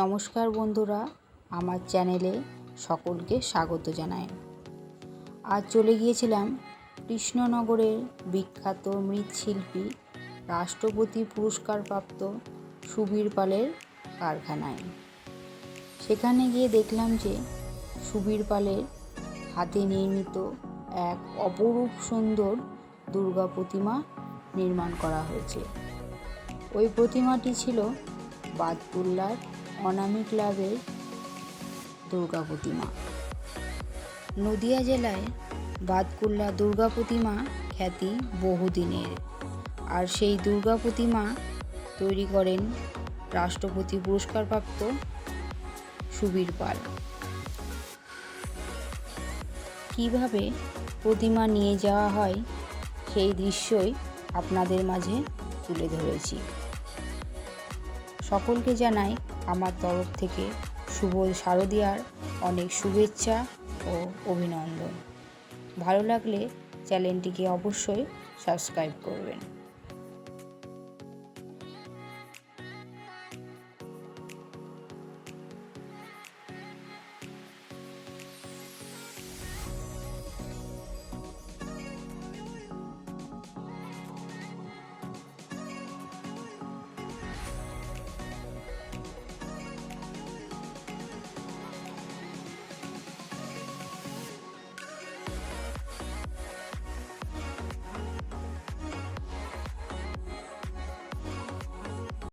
নমস্কার বন্ধুরা, আমার চ্যানেলে সকলকে স্বাগত জানাই। আজ চলে গিয়েছিলাম কৃষ্ণনগরের বিখ্যাত মৃৎশিল্পী, রাষ্ট্রপতি পুরস্কারপ্রাপ্ত সুবীর পালের কারখানায়। সেখানে গিয়ে দেখলাম যে সুবীর পালের হাতে নির্মিত এক অপরূপ সুন্দর দুর্গা প্রতিমা নির্মাণ করা হয়েছে। ওই প্রতিমাটি ছিল বাদকুল্লার অনামি ক্লাবের দুর্গা প্রতিমা নদিয়া জেলায় বাদকুল্লা দুর্গা প্রতিমা খ্যাতি বহুদিনের। আর সেই দুর্গা প্রতিমা তৈরি করেন রাষ্ট্রপতি পুরস্কারপ্রাপ্ত সুবীর পাল। কীভাবে প্রতিমা নিয়ে যাওয়া হয় সেই দৃশ্যই আপনাদের মাঝে তুলে ধরেছি। সকলকে জানাই আমার তরফ থেকে শুভ শারদিয়ার অনেক শুভেচ্ছা ও অভিনন্দন। ভালো লাগলে চ্যানেলটিকে অবশ্যই সাবস্ক্রাইব করবেন।